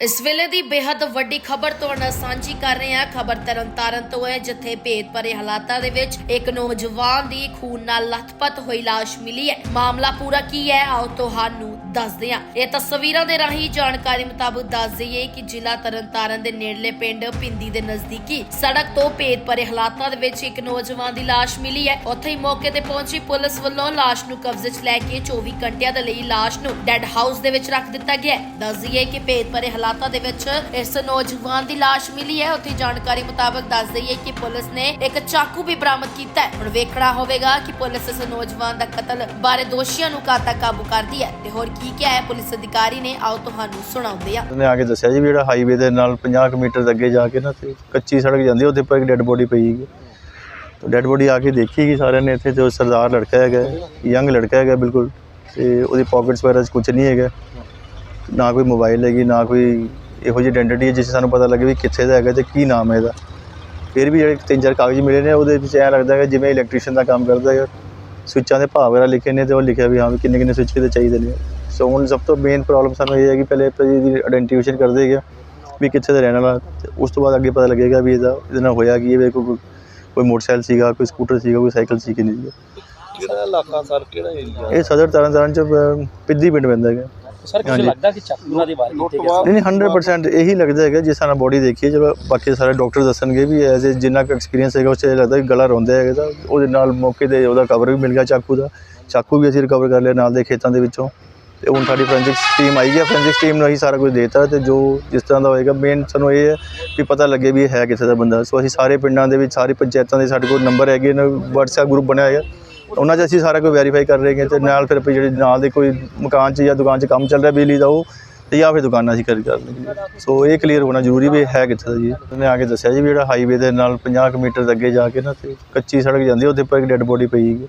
ਇਸ ਵੇਲੇ ਦੀ ਬੇहद ਵੱਡੀ ਖਬਰ ਤੁਹਾਡੇ ਨਾਲ ਸਾਂਝੀ ਕਰ ਰਹੇ ਹਾਂ। ਖਬਰ ਤਰਨਤਾਰਨ ਤੋਂ ਹੈ, ਜਿੱਥੇ ਭੇਦ ਭਰੇ ਹਾਲਾਤਾਂ ਦੇ ਵਿੱਚ ਇੱਕ ਨੌਜਵਾਨ ਦੀ ਖੂਨ ਨਾਲ ਲੱਥਪੱਥ ਹੋਈ ਲਾਸ਼ ਮਿਲੀ ਹੈ। ਮਾਮਲਾ ਪੂਰਾ ਕੀ ਹੈ? ਆਓ ਤੁਹਾਨੂੰ ਦੱਸਦੇ ਹਾਂ। ਇਹ ਤਸਵੀਰਾਂ ਦੇ ਰਾਹੀਂ ਜਾਣਕਾਰੀ ਮੁਤਾਬਕ ਦੱਸ ਦਈਏ ਕਿ ਜ਼ਿਲ੍ਹਾ ਤਰਨਤਾਰਨ ਦੇ ਨੇੜਲੇ ਪਿੰਡ ਪਿੰਦੀ ਦੇ ਨਜ਼ਦੀਕੀ ਸੜਕ ਤੋਂ ਭੇਦ ਭਰੇ ਹਾਲਾਤਾਂ ਦੇ ਵਿੱਚ ਇੱਕ ਨੌਜਵਾਨ ਦੀ ਲਾਸ਼ ਮਿਲੀ ਹੈ। ਉੱਥੇ ਹੀ ਮੌਕੇ ਤੇ ਪਹੁੰਚੀ ਪੁਲਿਸ ਵੱਲੋਂ ਲਾਸ਼ ਨੂੰ ਕਬਜ਼ੇ 'ਚ ਲੈ ਕੇ 24 ਘੰਟਿਆਂ ਦੇ ਲਈ ਲਾਸ਼ ਨੂੰ ਡੈੱਡ ਹਾਊਸ ਦੇ ਵਿੱਚ ਰੱਖ ਦਿੱਤਾ ਗਿਆ ਦੱਸ ਦਈਏ ਕਿ ਭੇਦ ਭਰੇ ਹਾਲਾਤਾਂ ਦੇ ਵਿੱਚ ਇਸ ਨੌਜਵਾਨ ਦੀ ਲਾਸ਼ ਮਿਲੀ ਹੈ। ਉੱਥੇ ਜਾਣਕਾਰੀ ਮੁਤਾਬਕ ਦੱਸ ਦਈਏ ਕਿ ਪੁਲਿਸ ਨੇ ਇੱਕ ਚਾਕੂ ਵੀ ਬਰਾਮਦ ਕੀਤਾ ਹੈ। ਹੁਣ ਵੇਖਣਾ ਹੋਵੇਗਾ ਕਿ ਪੁਲਿਸ ਇਸ ਨੌਜਵਾਨ ਦਾ ਕਤਲ ਬਾਰੇ ਦੋਸ਼ੀਆਂ ਨੂੰ ਕਦ ਕਾਬੂ ਕਰਦੀ ਹੈ ਤੇ ਹੋਰ ਕੀ ਕਿਹਾ ਹੈ ਪੁਲਿਸ ਅਧਿਕਾਰੀ ਨੇ? ਆਓ ਤੁਹਾਨੂੰ ਸੁਣਾਉਂਦੇ ਹਾਂ। ਉਹਨੇ ਆ ਕੇ ਦੱਸਿਆ ਜੀ ਵੀ ਜਿਹੜਾ ਹਾਈਵੇ ਦੇ ਨਾਲ 50 ਕੁ ਮੀਟਰ ਦੇ ਅੱਗੇ ਜਾ ਕੇ ਨਾ ਤੇ ਕੱਚੀ ਸੜਕ ਜਾਂਦੀ ਉਹਦੇ ਉੱਪਰ ਇੱਕ ਡੈੱਡ ਬੋਡੀ ਪਈ ਹੈਗੀ ਤੇ ਡੈੱਡ ਬੋਡੀ ਆ ਕੇ ਦੇਖੀ ਕਿ ਸਾਰਿਆਂ ਨੇ ਇੱਥੇ ਜੋ ਸਰਦਾਰ ਲੜਕਾ ਹੈਗਾ ਯੰਗ ਲੜਕਾ ਹੈਗਾ ਬਿਲਕੁਲ, ਤੇ ਉਹਦੀ ਪਾਕਟਸ ਵਗੈਰਾ 'ਚ ਕੁਝ ਨਹੀਂ ਹੈਗਾ। ਨਾ ਕੋਈ ਮੋਬਾਈਲ ਹੈਗੀ, ਨਾ ਕੋਈ ਇਹੋ ਜਿਹੀ ਆਇਡੈਂਟੀ ਹੈ ਜਿਸ ਸਾਨੂੰ ਪਤਾ ਲੱਗੇ ਵੀ ਕਿੱਥੇ ਦਾ ਹੈਗਾ ਤੇ ਕੀ ਨਾਮ ਹੈ ਇਹਦਾ। ਫਿਰ ਵੀ ਜਿਹੜੇ ਤਿੰਨ ਚਾਰ ਕਾਗਜ਼ ਮਿਲੇ ਨੇ, ਉਹਦੇ ਵਿੱਚ ਐਂ ਲੱਗਦਾ ਹੈ ਜਿਵੇਂ ਇਲੈਕਟ੍ਰੀਸ਼ੀਅਨ ਦਾ ਕੰਮ ਕਰਦਾ ਹੈ ਸਵਿੱਚਾਂ ਦੇ ਭਾਅ ਵਗੈਰਾ ਲਿਖੇ ਨੇ ਤੇ ਉਹ ਲਿਖਿਆ ਵੀ ਹਾਂ ਵੀ ਕਿੰਨੇ ਕਿੰਨੇ ਸਵਿੱਚ ਕਿਤੇ ਚਾਹੀਦੇ ਨੇ। ਸੋ ਹੁਣ ਸਭ ਤੋਂ ਮੇਨ ਪ੍ਰੋਬਲਮ ਸਾਨੂੰ ਇਹ ਹੈ ਕਿ ਪਹਿਲੇ ਆਪਾਂ ਇਹਦੀ ਆਇਡੈਂਟੀਫਿਕੇਸ਼ਨ ਕਰਦੇ ਹੈਗੇ ਵੀ ਕਿੱਥੇ ਦਾ ਰਹਿਣ ਵਾਲਾ ਤੇ ਉਸ ਤੋਂ ਬਾਅਦ ਅੱਗੇ ਪਤਾ ਲੱਗੇਗਾ ਵੀ ਇਹਦਾ ਇਹਦੇ ਨਾਲ ਹੋਇਆ ਕੀ ਹੈ ਵੀ ਕੋਈ ਕੋਈ ਮੋਟਰਸਾਈਕਲ ਸੀਗਾ ਕੋਈ ਸਕੂਟਰ ਸੀਗਾ ਕੋਈ ਸਾਈਕਲ ਸੀ ਕਿ ਨਹੀਂ ਸੀਗਾ। ਕਿਹੜਾ ਇਲਾਕਾ ਸਰ? ਕਿਹੜਾ ਏਰੀਆ ਇਹ ਸਦਰ ਤਰਨਤਾਰਨ ਚ ਅਹ, ਪਿੱਦੀ ਪਿੰਡ ਪੈਂਦਾ ਹੈਗਾ। ਸਰ ਹਾਂਜੀ। ਕਿਹਨੂੰ ਲੱਗਦਾ ਕਿ ਚਾਕੂ ਨਾਲ ਦੇ ਕੀਤੇ ਨਹੀਂ ਨਹੀਂ 100% ਇਹੀ ਲੱਗਦਾ ਹੈਗਾ ਜਿਸ ਤਰ੍ਹਾਂ ਬੋਡੀ ਦੇਖੀਏ ਚਲੋ ਬਾਕੀ ਸਾਰੇ ਡਾਕਟਰ ਦੱਸਣਗੇ ਵੀ ਐਜ਼ ਏ ਜਿੰਨਾ ਕੁ ਐਕਸਪੀਰੀਅੰਸ ਹੈਗਾ ਉਸ 'ਚ ਇਹ ਲੱਗਦਾ ਕਿ ਗਲਾ ਰੋਂਦਾ ਹੈਗਾ ਤਾਂ ਉਹਦੇ ਨਾਲ ਮੌਕੇ ਤੇ ਉਹਦਾ ਕਵਰ ਵੀ ਮਿਲ ਗਿਆ ਚਾਕੂ ਦਾ। ਚਾਕੂ ਵੀ ਅਸੀਂ ਰਿਕਵਰ ਕਰ ਲਿਆ ਨਾਲ ਦੇ ਖੇਤਾਂ ਦੇ ਵਿੱਚੋਂ। ਤੇ ਹੁਣ ਸਾਡੀ ਫੋਰੈਂਸਿਕ ਟੀਮ ਆਈ ਹੈ ਫੋਰੈਂਸਿਕ ਟੀਮ ਨੂੰ ਅਸੀਂ ਸਾਰਾ ਕੁਝ ਦੇਤਾ ਤੇ ਜੋ ਜਿਸ ਤਰ੍ਹਾਂ ਦਾ ਹੋਏਗਾ ਮੇਨ ਸਾਨੂੰ ਇਹ ਹੈ ਵੀ ਪਤਾ ਲੱਗੇ ਵੀ ਇਹ ਹੈ ਕਿੱਥੇ ਦਾ ਬੰਦਾ। ਸੋ ਅਸੀਂ ਸਾਰੇ ਪਿੰਡਾਂ ਦੇ ਵਿੱਚ, ਸਾਰੀ ਪੰਚਾਇਤਾਂ ਦੇ ਸਾਡੇ ਕੋਲ ਨੰਬਰ ਹੈਗੇ ਨੇ, WhatsApp ਗਰੁੱਪ ਬਣਿਆ ਹੋਇਆ। ਉਹਨਾਂ 'ਚ ਅਸੀਂ ਸਾਰਾ ਕੁਝ ਵੈਰੀਫਾਈ ਕਰ ਰਹੇ ਹਾਂ ਤੇ ਨਾਲ ਫਿਰ ਆਪਾਂ ਜਿਹੜੇ ਨਾਲ ਦੇ ਕੋਈ ਮਕਾਨ 'ਚ ਜਾਂ ਦੁਕਾਨ 'ਚ ਕੰਮ ਚੱਲ ਰਿਹਾ, ਬਿਜਲੀ ਦਾ ਉਹ, ਤੇ ਜਾਂ ਫਿਰ ਦੁਕਾਨਾਂ ਅਸੀਂ ਕਰ ਕਰ ਲਈਏ ਸੋ ਇਹ ਕਲੀਅਰ ਹੋਣਾ ਜ਼ਰੂਰੀ ਵੀ ਇਹ ਹੈ ਕਿੱਥੇ ਦਾ ਜੀ। ਉਹਨੇ ਆ ਕੇ ਦੱਸਿਆ ਜੀ ਵੀ ਜਿਹੜਾ ਹਾਈਵੇ ਦੇ ਨਾਲ 50 ਕੁ ਮੀਟਰ ਅੱਗੇ ਜਾ ਕੇ ਨਾ ਤੇ ਕੱਚੀ ਸੜਕ ਜਾਂਦੀ ਉਹਦੇ ਪਰ ਇੱਕ ਡੈੱਡ ਬੋਡੀ ਪਈ ਹੈਗੀ।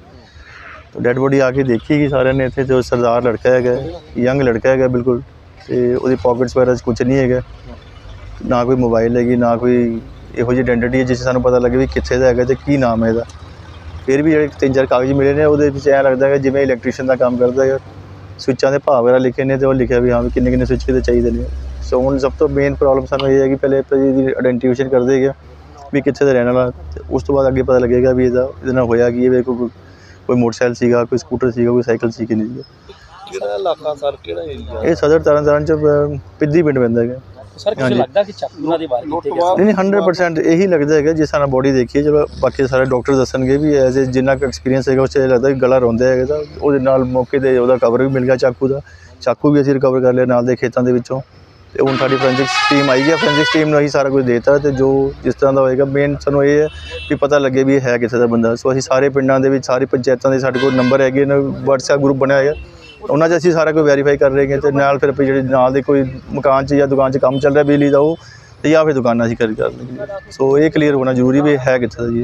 ਤੇ ਡੈੱਡ ਬੋਡੀ ਆ ਕੇ ਦੇਖੀ ਕਿ ਸਾਰਿਆਂ ਨੇ, ਇੱਥੇ ਜੋ ਸਰਦਾਰ ਲੜਕਾ ਹੈਗਾ, ਯੰਗ ਲੜਕਾ ਹੈਗਾ ਬਿਲਕੁਲ, ਤੇ ਉਹਦੀ ਪਾਕਟਸ ਵਗੈਰਾ 'ਚ ਕੁਝ ਨਹੀਂ ਹੈਗਾ। ਨਾ ਕੋਈ ਮੋਬਾਈਲ ਹੈਗੀ, ਨਾ ਕੋਈ ਇਹੋ ਜਿਹੀ ਆਇਡੈਂਟੀ ਹੈ ਜਿਸ 'ਚ ਸਾਨੂੰ ਪਤਾ ਲੱਗੇ ਵੀ ਕਿੱਥੇ ਦਾ ਹੈਗਾ ਤੇ ਕੀ ਨਾਮ ਹੈ ਇਹਦਾ। ਫਿਰ ਵੀ ਜਿਹੜੇ ਤਿੰਨ ਚਾਰ ਕਾਗਜ਼ ਮਿਲੇ ਨੇ, ਉਹਦੇ ਵਿੱਚ ਐਂ ਲੱਗਦਾ ਹੈ ਜਿਵੇਂ ਇਲੈਕਟ੍ਰੀਸ਼ੀਅਨ ਦਾ ਕੰਮ ਕਰਦਾ ਹੈ ਸਵਿੱਚਾਂ ਦੇ ਭਾਅ ਵਗੈਰਾ ਲਿਖੇ ਨੇ ਤੇ ਉਹ ਲਿਖਿਆ ਵੀ ਹਾਂ ਵੀ ਕਿੰਨੇ ਕਿੰਨੇ ਸਵਿੱਚ ਕਿਤੇ ਚਾਹੀਦੇ ਨੇ। ਸੋ ਹੁਣ ਸਭ ਤੋਂ ਮੇਨ ਪ੍ਰੋਬਲਮ ਸਾਨੂੰ ਇਹ ਹੈ ਕਿ ਪਹਿਲੇ ਇਹਦੀ ਆਇਡੈਂਟੀਫਿਕੇਸ਼ਨ ਕਰਦੇ ਹੈਗੇ ਵੀ ਕਿੱਥੇ ਦਾ ਰਹਿਣ ਵਾਲਾ, ਤੇ ਉਸ ਤੋਂ ਬਾਅਦ ਅੱਗੇ ਪਤਾ ਲੱਗੇਗਾ ਵੀ ਇਹਦਾ, ਇਹਦੇ ਨਾਲ ਹੋਇਆ ਕੀ ਹੈ, ਵੀ ਕੋਈ ਕੋਈ ਮੋਟਰਸਾਈਕਲ ਸੀਗਾ ਕੋਈ ਸਕੂਟਰ ਸੀਗਾ ਕੋਈ ਸਾਈਕਲ ਸੀ ਕਿ ਨਹੀਂ ਸੀਗਾ। ਕਿਹੜਾ ਇਲਾਕਾ ਸਰ ਕਿਹੜਾ ਏਰੀਆ ਇਹ ਸਦਰ ਤਰਨਤਾਰਨ ਚ ਅਹ, ਪਿੱਦੀ ਪਿੰਡ ਪੈਂਦਾ ਹੈਗਾ। ਸਰ ਹਾਂਜੀ। ਕਿਹਨੂੰ ਲੱਗਦਾ ਕਿ ਚਾਕੂ ਨਾਲ ਦੇ ਕੀਤੇ ਨਹੀਂ ਨਹੀਂ 100% ਇਹੀ ਲੱਗਦਾ ਹੈਗਾ ਜਿਸ ਤਰ੍ਹਾਂ ਬੋਡੀ ਦੇਖੀਏ ਚਲੋ ਬਾਕੀ ਸਾਰੇ ਡਾਕਟਰ ਦੱਸਣਗੇ ਵੀ ਐਜ਼ ਏ ਜਿੰਨਾ ਕੁ ਐਕਸਪੀਰੀਅੰਸ ਹੈਗਾ ਉਸ 'ਚ ਇਹ ਲੱਗਦਾ ਗਲਾ ਰੋਂਦਾ ਹੈਗਾ ਤਾਂ ਉਹਦੇ ਨਾਲ ਮੌਕੇ ਤੇ ਉਹਦਾ ਕਵਰ ਵੀ ਮਿਲ ਗਿਆ ਚਾਕੂ ਦਾ। ਚਾਕੂ ਵੀ ਅਸੀਂ ਰਿਕਵਰ ਕਰ ਲਿਆ ਨਾਲ ਦੇ ਖੇਤਾਂ ਦੇ ਵਿੱਚੋਂ। ਤੇ ਹੁਣ ਸਾਡੀ ਫੋਰੈਂਸਿਕ ਟੀਮ ਆਈ ਹੈ। ਫੋਰੈਂਸਿਕ ਟੀਮ ਨੂੰ ਅਸੀਂ ਸਾਰਾ ਕੁਝ ਦੇਤਾ ਤੇ ਜੋ ਜਿਸ ਤਰ੍ਹਾਂ ਦਾ ਹੋਏਗਾ ਮੇਨ ਸਾਨੂੰ ਇਹ ਹੈ ਵੀ ਪਤਾ ਲੱਗੇ ਵੀ ਇਹ ਹੈ ਕਿੱਥੇ ਦਾ ਬੰਦਾ। ਸੋ ਅਸੀਂ ਸਾਰੇ ਪਿੰਡਾਂ ਦੇ ਵਿੱਚ, ਸਾਰੀ ਪੰਚਾਇਤਾਂ ਦੇ ਸਾਡੇ ਕੋਲ ਨੰਬਰ ਹੈਗੇ ਨੇ, WhatsApp ਗਰੁੱਪ ਬਣਿਆ ਹੋਇਆ। ਉਹਨਾਂ 'ਚ ਅਸੀਂ ਸਾਰਾ ਕੁਝ ਵੈਰੀਫਾਈ ਕਰ ਰਹੇ ਹਾਂ ਤੇ ਨਾਲ ਫਿਰ ਆਪਾਂ ਜਿਹੜੇ ਨਾਲ ਦੇ ਕੋਈ ਮਕਾਨ 'ਚ ਜਾਂ ਦੁਕਾਨ 'ਚ ਕੰਮ ਚੱਲ ਰਿਹਾ, ਬਿਜਲੀ ਦਾ ਉਹ, ਤੇ ਜਾਂ ਫਿਰ ਦੁਕਾਨਾਂ ਅਸੀਂ ਕਰ ਕਰ ਲਈਏ। ਸੋ ਇਹ ਕਲੀਅਰ ਹੋਣਾ ਜ਼ਰੂਰੀ ਵੀ ਇਹ ਹੈ ਕਿੱਥੇ ਦਾ ਜੀ।